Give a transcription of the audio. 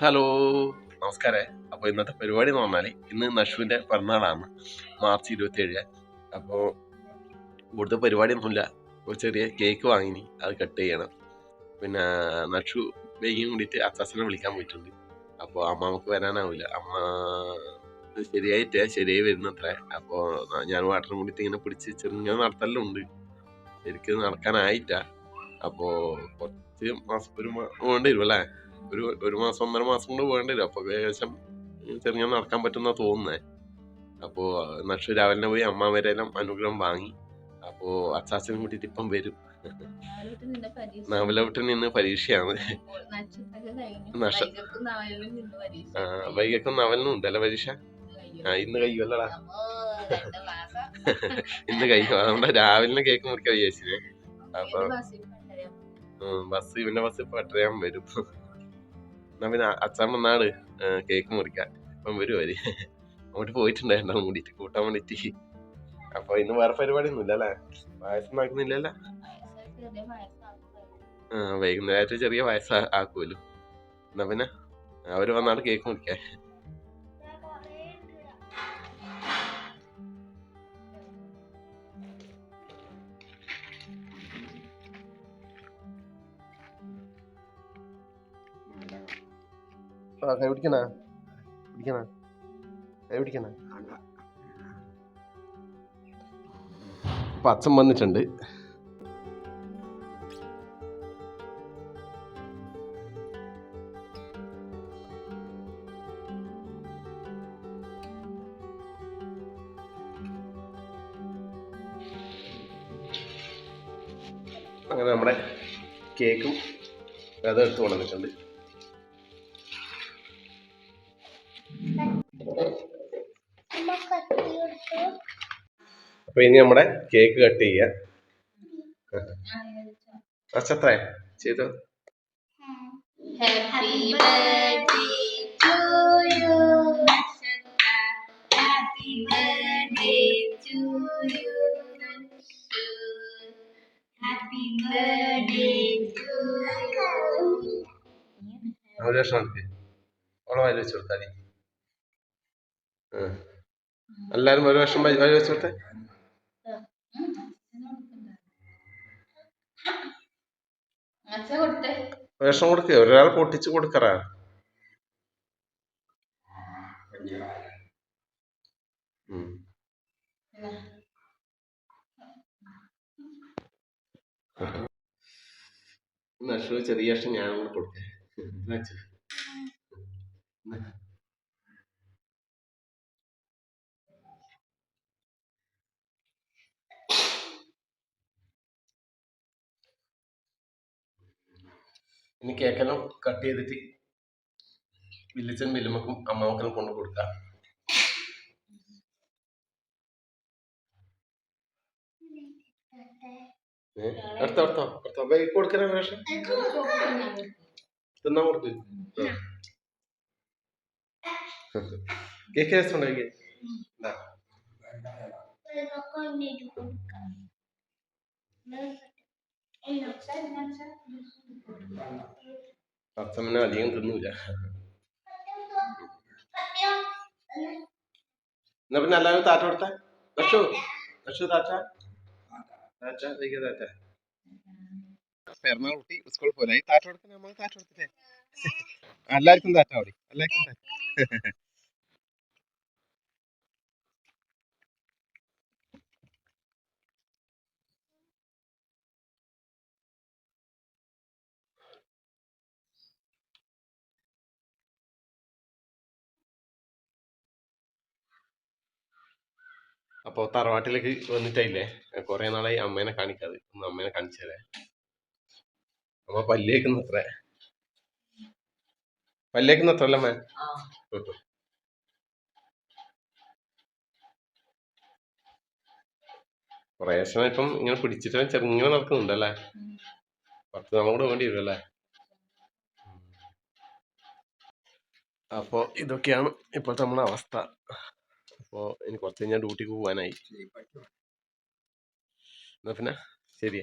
Hello നമസ്കാരം. അപ്പോൾ ഇന്നത്തെ പരിപാടി എന്ന് പറഞ്ഞാൽ ഇന്ന് നഷുവിന്റെ പിറന്നാളാണ്. മാർച്ച് ഇരുപത്തി ഏഴ് അപ്പോൾ ഇവിടുത്തെ പരിപാടിയൊന്നുമില്ല ഒരു ചെറിയ കേക്ക് വാങ്ങിനി അത് കട്ട് ചെയ്യണം. പിന്നെ നഷു ബേക്കിങ് കൂടിയിട്ട് അച്ചാസിനെ വിളിക്കാൻ പോയിട്ടുണ്ട്. അപ്പോൾ അമ്മാമക്ക് വരാനാവില്ല അമ്മ ശരിയായിട്ട് ശരിയായി വരുന്നത്രേ. അപ്പോൾ ഞാൻ വാട്ടർ കൂടിയിട്ട് ഇങ്ങനെ പിടിച്ച് ചെറുങ്ങനെ നടത്തലുണ്ട്. ശരിക്കും നടക്കാനായിട്ട. അപ്പോ കുറച്ച് മാസം ഒരു മാസം വേണ്ടി വരും അല്ലേ? ഒരു ഒരു മാസം ഒന്നര മാസം കൊണ്ട് വേണ്ടി വരും. അപ്പോൾ ഏകദേശം ചെറിയ നടക്കാൻ പറ്റുന്ന തോന്നുന്നേ. അപ്പോ നക്ഷു രാവിലെ പോയി അമ്മ വരെല്ലാം അനുഗ്രഹം വാങ്ങി. അപ്പോ അച്ചാച്ചനും കൂട്ടിയിട്ട് ഇപ്പം വരും. നവലോട്ടിൽ നിന്ന് പരീക്ഷയാണ്. വൈകിട്ടും നവലിനും ഉണ്ടല്ലേ പരീക്ഷ. ആ ഇന്ന് മാസം ഇന്ന് കഴിയും അതുകൊണ്ട് രാവിലെ കേക്ക് മുറിക്കാൻ വിചാരിച്ചില്ലേ അപ്പൊ ബസ് ഇവന്റെ ബസ് ഇപ്പൊ എട്ടരയാൻ വരും. എന്നാ പിന്നെ അച്ഛൻ വന്നാട് കേക്ക് മുറിക്കാൻ. അപ്പം വരും അവർ. അങ്ങോട്ട് പോയിട്ടുണ്ടായിരുന്നു കൂടിയിട്ട്. കൂട്ടാൻ വേണ്ടിട്ട് അപ്പൊ ഇന്ന് വേറെ പരിപാടി ഒന്നുമില്ല അല്ലേ? പായസം വയസ്സാകും. ആ വൈകുന്നേരമായിട്ട് ചെറിയ വയസ്സാക്കുമല്ലോ എന്നാ പിന്നെ അവർ വന്നാട് കേക്ക് മുറിക്കാൻ. അച്ഛൻ വന്നിട്ടുണ്ട്. അങ്ങനെ നമ്മുടെ കേക്കും അത് എടുത്ത് കൊണ്ടുവന്നിട്ടുണ്ട്. അപ്പൊ ഇനി നമ്മുടെ കേക്ക് കട്ട് ചെയ്യാം. അച്ഛത്രേ ചെയ്തു? Happy birthday to happy birthday to birthday to you. ഒരു ലക്ഷം ഓളെ വായിൽ വെച്ച് കൊടുത്താൽ എല്ലാരും ഒരു വർഷം വായിൽ വെച്ച് കൊടുത്തേ. അച്ഛ കൊടുത്തേ. ഒരു വർഷം കൊടുക്ക് ഒരാൾ പൊട്ടിച്ചു കൊടുക്കറാ. ചെറിയ ഞാൻ കൂടെ കൊടുക്കേ ഇനി കേക്കെല്ലാം കട്ട് ചെയ്തിട്ട് വില്ലിച്ചൻ വില്ലുമ്മക്കും അമ്മാമക്കനും കൊണ്ട് കൊടുക്കാം. കൊടുക്ക്. കേക്ക് കൊണ്ടിട്ട് കൊടുക്കാം അച്ഛമ്മനെ അധികം തിന്നൂല എന്നാ പിന്നെ എല്ലാവരും താറ്റ കൊടുത്ത നഷു നഷു താറ്റ താറ്റ വൈകിയ താറ്റ പിറന്നാൾ കുട്ടി സ്കൂളിൽ പോലെ താറ്റ കൊടുക്കുന്ന നമ്മൾ താറ്റ കൊടുത്തിട്ടേ എല്ലാവർക്കും താറ്റ അവിടെ എല്ലാവർക്കും താറ്റ അപ്പോൾ തറവാട്ടിലേക്ക് വന്നിട്ടില്ലേ? കൊറേ നാളായി അമ്മേനെ കാണിക്കാതെ. ഒന്ന് അമ്മേനെ കാണിച്ചതേ അമ്മ പല്ലേക്കുന്ന അത്ര പല്ലേക്കുന്ന അത്ര അല്ല അമ്മ സമയം ഇപ്പം ഇങ്ങനെ പിടിച്ചിട്ട് ചെറുങ്ങനെ നടക്കുന്നുണ്ടല്ലേ? പത്ത് നമ്മ കൂടെ വേണ്ടി വരും അല്ലേ അപ്പോൾ ഇതൊക്കെയാണ് ഇപ്പോഴത്തെ നമ്മുടെ അവസ്ഥ. അപ്പോൾ ഇനി കുറച്ച് കഴിഞ്ഞാൽ ഡ്യൂട്ടിക്ക് പോകാനായി എന്നാ പിന്നെ ശരി